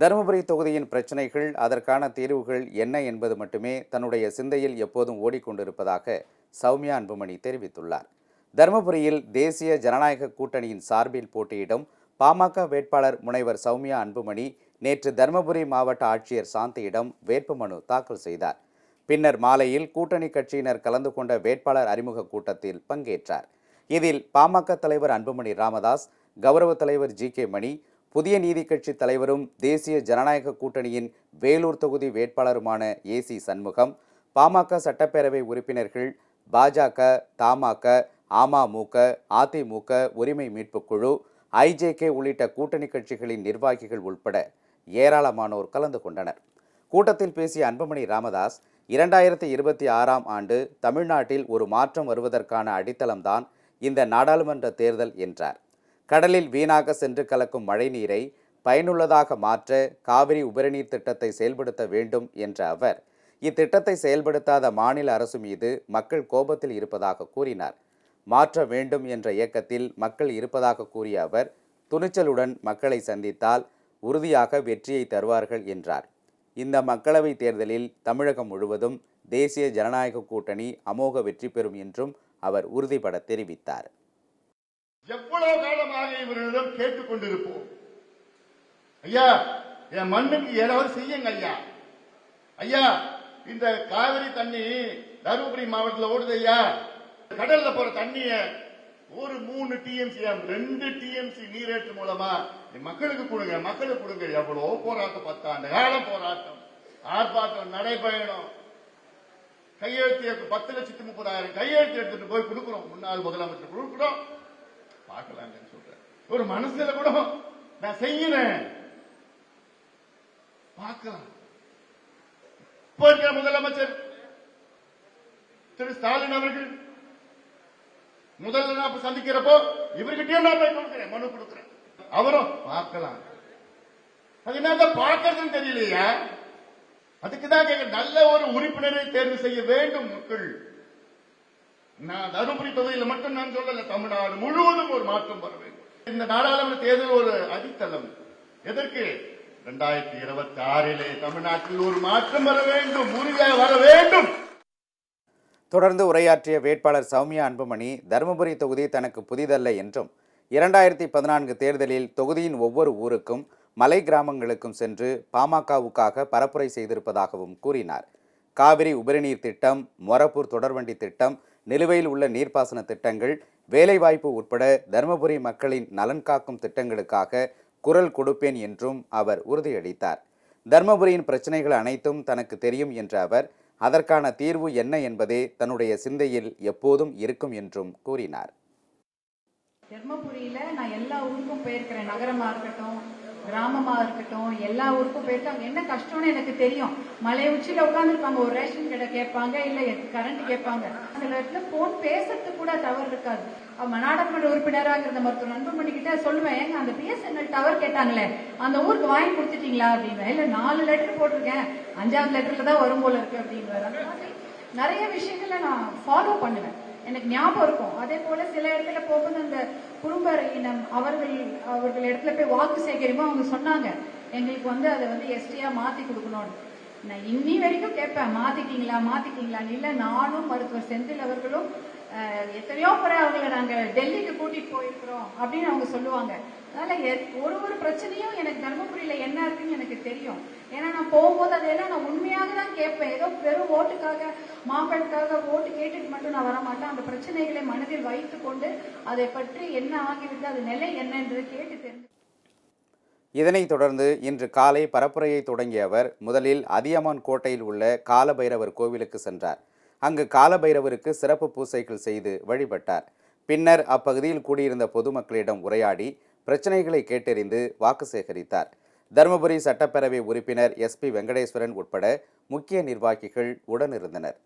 தருமபுரி தொகுதியின் பிரச்சனைகள் அதற்கான தீர்வுகள் என்ன என்பது மட்டுமே தன்னுடைய சிந்தையில் எப்போதும் ஓடிக்கொண்டிருப்பதாக சௌமியா அன்புமணி தெரிவித்துள்ளார். தருமபுரியில் தேசிய ஜனநாயக கூட்டணியின் சார்பில் போட்டியிடும் பாமக வேட்பாளர் முனைவர் சௌமியா அன்புமணி நேற்று தருமபுரி மாவட்ட ஆட்சியர் சாந்தியிடம் வேட்புமனு தாக்கல் செய்தார். பின்னர் மாலையில் கூட்டணி கட்சியினர் கலந்து கொண்ட வேட்பாளர் அறிமுக கூட்டத்தில் பங்கேற்றார். இதில் பாமக தலைவர் அன்புமணி ராமதாஸ் கௌரவ தலைவர் ஜி கே மணி புதிய நீதி கட்சி தலைவரும் தேசிய ஜனநாயக கூட்டணியின் வேலூர் தொகுதி வேட்பாளருமான ஏசி சண்முகம் பாமக சட்டப்பேரவை உறுப்பினர்கள் பாஜக தமாக அமமுக அதிமுக உரிமை மீட்புக் குழு ஐஜேகே உள்ளிட்ட கூட்டணி கட்சிகளின் நிர்வாகிகள் உட்பட ஏராளமானோர் கலந்து கொண்டனர். கூட்டத்தில் பேசிய அன்புமணி ராமதாஸ் இரண்டாயிரத்தி இருபத்தி ஆறாம் ஆண்டு தமிழ்நாட்டில் ஒரு மாற்றம் வருவதற்கான அடித்தளம்தான் இந்த நாடாளுமன்ற தேர்தல் என்றார். கடலில் வீணாக சென்று கலக்கும் மழைநீரை பயனுள்ளதாக மாற்ற காவிரி உபரிநீர் திட்டத்தை செயல்படுத்த வேண்டும் என்ற அவர் இத்திட்டத்தை செயல்படுத்தாத மாநில அரசு மீது மக்கள் கோபத்தில் இருப்பதாக கூறினார். மாற்ற வேண்டும் என்ற இயக்கத்தில் மக்கள் இருப்பதாக கூறிய அவர் துணிச்சலுடன் மக்களை சந்தித்தால் உறுதியாக வெற்றியை தருவார்கள் என்றார். இந்த மக்களவை தேர்தலில் தமிழகம் முழுவதும் தேசிய ஜனநாயக கூட்டணி அமோக வெற்றி பெறும் என்றும் அவர் உறுதிபட தெரிவித்தார். எவ்வளவு காலமாக இவர்களிடம் கேட்டுக் கொண்டிருப்போம்? ஐயா என் மண்ணுக்கு ஏதாவது செய்யுங்க ஐயா. ஐயா இந்த காவிரி தண்ணி தருமபுரி மாவட்டத்தில் ஓடுது ஐயா. கடல்ல போற தண்ணிய ஒரு மூணு டிஎம்சி ரெண்டு டிஎம்சி நீரேற்று மூலமா மக்களுக்கு கொடுங்க மக்களுக்கு கொடுங்க. எவ்வளவோ போராட்டம் பத்தாண்டு காலம் போராட்டம். ஆர்ப்பாட்டம் நடைபயணம். கையெழுத்து பத்து லட்சத்தி முப்பதாயிரம் கையெழுத்து எடுத்துட்டு போய் கொடுக்கிறோம். முன்னாள் முதலமைச்சர் கொடுக்கிறோம். பார்க்கலாங்கன்னு சொல்றேன். ஒரு மனசுல கூட நான் செய்யறேன். பார்க்கலாம். இப்ப இருக்கிற முதலமைச்சர் திரு ஸ்டாலின் அவர்கள் முதல்ல நான் சந்திக்கிறப்போ இவர்கிட்டயே நான் போய் கொடுக்கிறேன் மனு கொடுக்கிறேன். அவரும் பார்க்கலாம். அது என்ன பார்க்கறதுன்னு தெரியலையா. அதுக்குதான் கேட்க நல்ல ஒரு உறுப்பினரை தேர்வு செய்ய வேண்டும் மக்கள். நான் தருமபுரி தொகுதியில் மட்டும் நான் சொல்லல தமிழ்நாடு முழுவதும் ஒரு மாற்றம் வர வேண்டும். இந்த நாடாளுமன்ற தேர்தல் ஒரு அடித்தளம். எதற்கு? இரண்டாயிரத்தி இருபத்தி ஆறிலே தமிழ்நாட்டில் ஒரு மாற்றம் வர வேண்டும் உறுதியாக வர வேண்டும். தொடர்ந்து உரையாற்றிய வேட்பாளர் சௌமியா அன்புமணி தருமபுரி தொகுதி தனக்கு புதிதல்ல என்றும் இரண்டாயிரத்தி பதினான்கு தேர்தலில் தொகுதியின் ஒவ்வொரு ஊருக்கும் மலை கிராமங்களுக்கும் சென்று பாமகவுக்காக பரப்புரை செய்திருப்பதாகவும் கூறினார். காவிரி உபரிநீர் திட்டம் மொரப்பூர் தொடர்வண்டி திட்டம் நிலுவையில் உள்ள நீர்ப்பாசன திட்டங்கள் வேலைவாய்ப்பு உட்பட தருமபுரி மக்களின் நலன் காக்கும் திட்டங்களுக்காக குரல் கொடுப்பேன் என்றும் அவர் உறுதியளித்தார். தர்மபுரியின் பிரச்சனைகள் அனைத்தும் தனக்கு தெரியும் என்ற அவர் அதற்கான தீர்வு என்ன என்பதே தன்னுடைய சிந்தையில் எப்போதும் இருக்கும் என்றும் கூறினார். தர்மபுரியில நான் எல்லா ஊருக்கும் போயிருக்கிறேன். நகரமா இருக்கட்டும் கிராமமா இருக்கட்டும் எல்லா ஊருக்கும் போயிட்டு அவங்க என்ன கஷ்டம்னு எனக்கு தெரியும். மலை உச்சியில உட்காந்துருப்பாங்க ஒரு ரேஷன் கடை கேட்பாங்க இல்ல கரண்ட் கேட்பாங்க. சில இடத்துல போன் பேசுறதுக்கு கூட டவர் இருக்காது. அவன் நாடாளுமன்ற உறுப்பினராக இருந்த மருத்துவர் நண்பர் பண்ணிக்கிட்டே சொல்லுவேன் ஏங்க அந்த பிஎஸ்என்எல் டவர் கேட்டாங்களே அந்த ஊருக்கு வாங்கி கொடுத்துட்டீங்களா? அப்படின்னு இல்ல நாலு லெட்டர் போட்டிருக்கேன். அஞ்சாவது லெட்டர்ல தான் வரும் போல இருக்கு. அப்படின்னு அந்த மாதிரி நிறைய விஷயங்களை நான் ஃபாலோ பண்ணுவேன். எனக்கு ஞாபகம் இருக்கும். அதே போல சில இடத்துல போகும்போது அந்த குடும்ப இனம் அவர்கள் அவர்கள் இடத்துல போய் வாக்கு சேகரிப்போம். அவங்க சொன்னாங்க எங்களுக்கு வந்து அதை வந்து எஸ்டியா மாத்தி கொடுக்கணும்னு. நான் இன்னி வரைக்கும் கேட்பேன் மாத்திட்டீங்களா மாத்திட்டீங்களான்னு இல்ல நானும் மருத்துவர் செந்தில் அவர்களும் எத்தனையோ முறை அவங்களை நாங்க டெல்லிக்கு கூட்டிட்டு போயிருக்கிறோம் அப்படின்னு அவங்க சொல்லுவாங்க. அதனால ஒரு ஒரு பிரச்சனையும் எனக்கு தர்மபுரியில என்ன இருக்குன்னு எனக்கு தெரியும். ஏன்னா நான் போ தான் கேட்பேன். ஏதோ வெறும் ஓட்டுக்காக மாம்பழத்துக்காக ஓட்டு கேட்டுட்டு மட்டும் நான் வரமாட்டேன் அந்த பிரச்சனைகளை மனதில் வைத்து கொண்டு அதை பற்றி என்ன ஆகிவிட்டு அது நிலை என்ன என்று கேட்டு தெரிந்து இதனைத் தொடர்ந்து இன்று காலை பரப்புரையை தொடங்கிய அவர் முதலில் அதியமான் கோட்டையில் உள்ள காலபைரவர் கோவிலுக்கு சென்றார். அங்கு காலபைரவருக்கு சிறப்பு பூசைகள் செய்து வழிபட்டார். பின்னர் அப்பகுதியில் கூடியிருந்த பொதுமக்களிடம் உரையாடி பிரச்சனைகளை கேட்டறிந்து வாக்கு சேகரித்தார். தருமபுரி சட்டப்பேரவை உறுப்பினர் எஸ்பி வெங்கடேஸ்வரன் உட்பட முக்கிய நிர்வாகிகள் உடனிருந்தனர்.